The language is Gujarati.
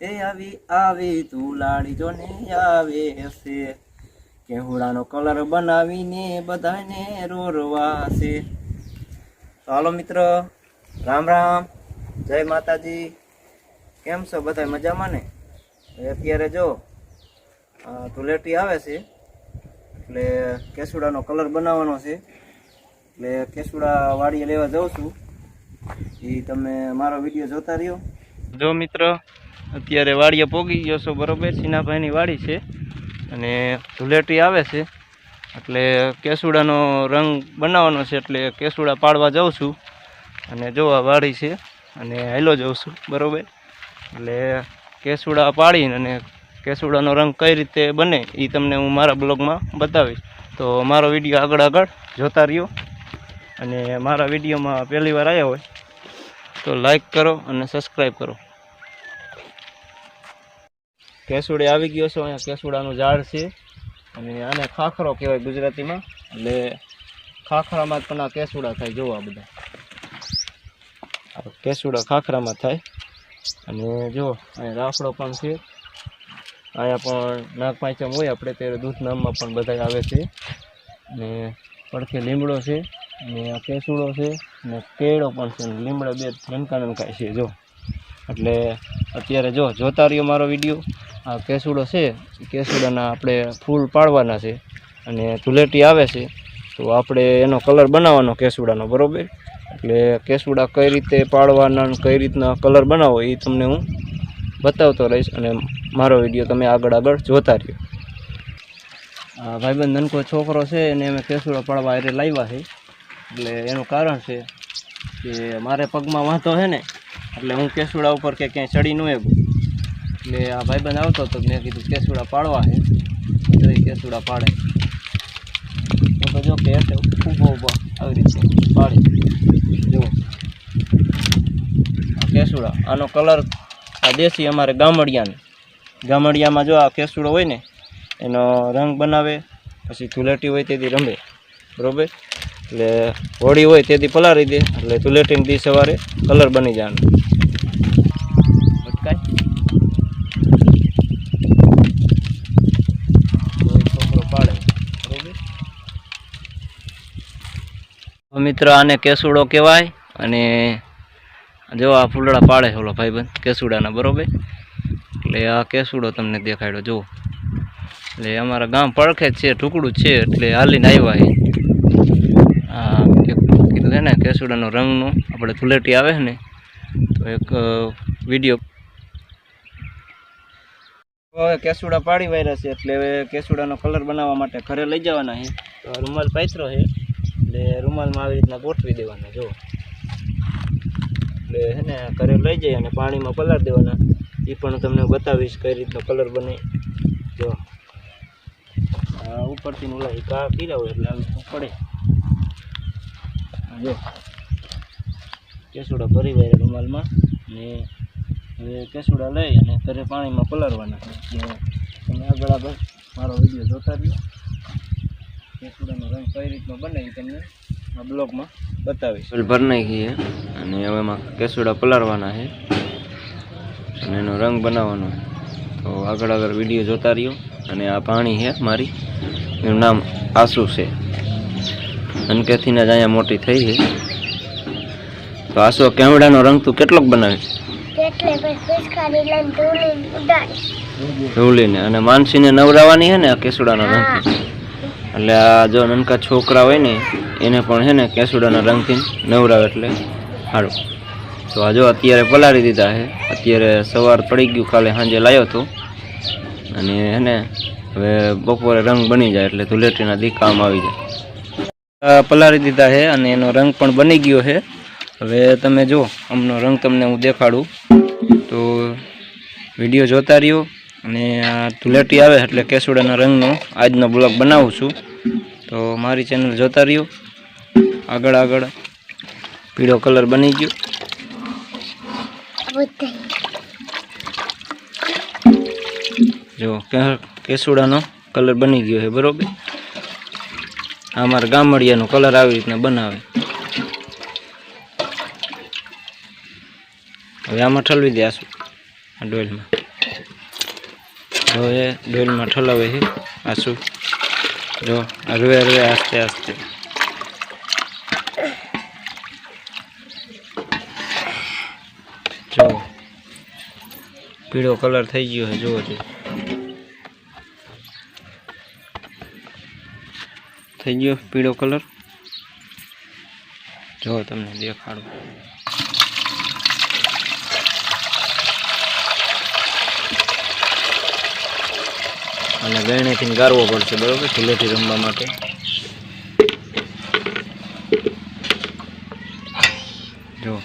એ આવી આવી તું લાડી જો ને આવે હશે. કેહુડાનો કલર બનાવીને બધાને રોરવા છે તો હાલો મિત્ર, રામ રામ. જય માતાજી. કેમ છો બધા મજામાં ને? અત્યારે જો ધૂલેટી આવે છે, એટલે કેસુડાનો કલર બનાવવાનો છે. એટલે કેસુડા વાડીએ લેવા જાઉં છું. એ તમે મારો વીડિયો જોતા રહ્યો. જો મિત્ર અત્યારે વાડીએ પોગી ગયો છો, બરોબર? સિનાભાઈની વાડી છે અને ધૂલેટી આવે છે. એટલે કેસુડાનો રંગ બનાવવાનો છે, એટલે કેસુડા પાડવા જાઉં છું. અને જો આ વાડી છે, અને હાલો જાઉં છું, બરોબર? એટલે કેસુડા પાડીને અને કેસુડાનો રંગ કઈ રીતે બને એ તમને હું મારા બ્લોગમાં બતાવીશ. તો મારો વીડિયો આગળ આગળ જોતા રહ્યો. અને મારા વિડીયોમાં પહેલી વાર આવ્યા હોય, તો લાઈક કરો અને સબસ્ક્રાઈબ કરો. કેસુડે આવી ગયો છો, અહીંયા કેસુડાનું ઝાડ છે. અને આને ખાખરો કહેવાય ગુજરાતીમાં. એટલે ખાખરામાં પણ આ કેસુડા થાય જોવા બધા. કેસુડા ખાખરામાં થાય. અને જો, અહીંયા રાફડો પણ છે. અહીંયા પણ નાગપાંચમ હોય, આપણે ત્યારે દૂધનામમાં પણ બધા આવે છે. અને પડખે લીમડો છે અને આ કેસુડો છે અને કેળો પણ છે અને લીમડા બે નનકા નનકા છે, જો. એટલે અત્યારે જો, જોતા રહ્યો મારો વીડિયો. આ કેસુડો છે કેસુડાના આપણે ફૂલ પાડવાના છે અને ધૂળેટી આવે છે. તો આપણે એનો કલર બનાવવાનો કેસુડાનો, બરોબર? એટલે કેસુડા કઈ રીતે પાડવાના કઈ રીતના કલર બનાવો એ તમને હું બતાવતો રહીશ અને મારો વીડિયો તમે આગળ આગળ જોતા રહ્યો. ભાઈબંધ નનકો છોકરો છે એને અમે કેસુડા પાડવા એટલે લાવ્યા છે. એટલે એનું કારણ છે કે મારે પગમાં વાંધો છે ને, એટલે હું કેસુડા ઉપર કે ક્યાંય ચડી ન એવું એટલે આ ભાઈ બંધ આવતો તો મેં કીધું કેસુડા પાડવા છે. તો એ કેસુડા પાડે. તો જો કે ઊભો ઊભો આવી રીતે પાડી. જુઓ કેસુડા, આનો કલર આ દેશી અમારે ગામડિયાને. ગામડિયામાં જો આ કેસુડો હોય ને, એનો રંગ બનાવે, પછી ધુલેટી હોય તેથી રમે બરોબર? એટલે હોળી હોય તેથી પલાળી દે, એટલે ધૂળેટીને દી સવારે કલર બની જવાનો ભટકાય તો એ છોકરો પાડે બરોબર તો મિત્ર આને કેસુડો કહેવાય અને જો આ ફૂલડા પાડે છે ઓલો ભાઈબંધ, કેસુડાના, બરોબર? એટલે આ કેસુડો તમને દેખાડ્યો, જુઓ. એટલે અમારા ગામ પડખે જ છે ટુકડું છે, એટલે હાલીને આવ્યા છે. આ કીધું છે ને, કેસુડાનો રંગનું, આપણે ધુલેટી આવે છે ને, તો એક વીડિયો હવે કેસુડા પાડી વાયરા છે, એટલે કેસુડાનો કલર બનાવવા માટે ઘરે લઈ જવાના છે. તો રૂમાલ પાથરો છે. એટલે રૂમાલમાં આવી રીતના ગોઠવી દેવાના જો એટલે હે ને ઘરે લઈ જઈ અને પાણીમાં પલાળી દેવાના. એ પણ તમને બતાવીશ કઈ રીતનો કલર બને. જો ઉપરથી ઓલા કા પીરા હોય એટલે આવી પડે જો. કેસુડા ભરી વાય રૂમાલમાં ને હવે કેસુડા લઈ અને ઘરે પાણીમાં પલાળવાના. તમે આગળ આગળ મારો વીડિયો જોતા રહ્યો કેસુડાનો રંગ કઈ રીતનો બને તમને આ બ્લોગમાં બતાવીશ. ભર નાખીએ અને હવે એમાં કેસુડા પલાળવાના છે અને એનો રંગ બનાવવાનો છે. તો આગળ આગળ વીડિયો જોતા રહ્યો અને આ પાણી છે મારી. એનું નામ આસુ છે. અનકેથી જ અહીંયા મોટી થઈ છે. તો આસુ કેવડાનો રંગ તું કેટલોક બનાવે ધૂળીને અને માનસીને નવરાવાની છે ને આ કેસુડાનો રંગથી એટલે આ જો નનકા છોકરા હોય ને, એને પણ છે ને કેસુડાના રંગથી નવરાવે એટલે સારું તો આ જો અત્યારે પલાળી દીધા છે. અત્યારે સવાર પડી ગયું, કાલે સાંજે લાવ્યો હતો અને હે ને, હવે બપોરે રંગ બની જાય એટલે ધુલેટીના દી કામ આવી જાય. પલાળી દીધા છે અને એનો રંગ પણ બની ગયો છે. હવે તમે જો આમનો રંગ તમને હું દેખાડું. તો વીડિયો જોતા રહ્યો. અને આ ધૂળેટી આવે એટલે કેસુડાના રંગનો આજનો બ્લોગ બનાવું છું. તો મારી ચેનલ જોતા રહ્યો. આગળ આગળ પીળો કલર બની ગયો. જો કેસુડાનો કલર બની ગયો છે, બરોબર? આ મારા ગામડિયાનો કલર આવી રીતના બનાવે. હવે આમાં ઠલવી દે આ ડોલમાં. જો એ ડોલમાં ઠલાવે છે, આસુ. જો હરવે હરવે આસ્તે આસ્તે. જો, પીળો કલર થઈ ગયો છે, જુઓ જો. થઈ ગયો પીળો કલર? જો તમને દેખાડું. અને ગળણીથી ગાળવો પડશે બરાબર? ચૂલેથી રમવા માટે. જો.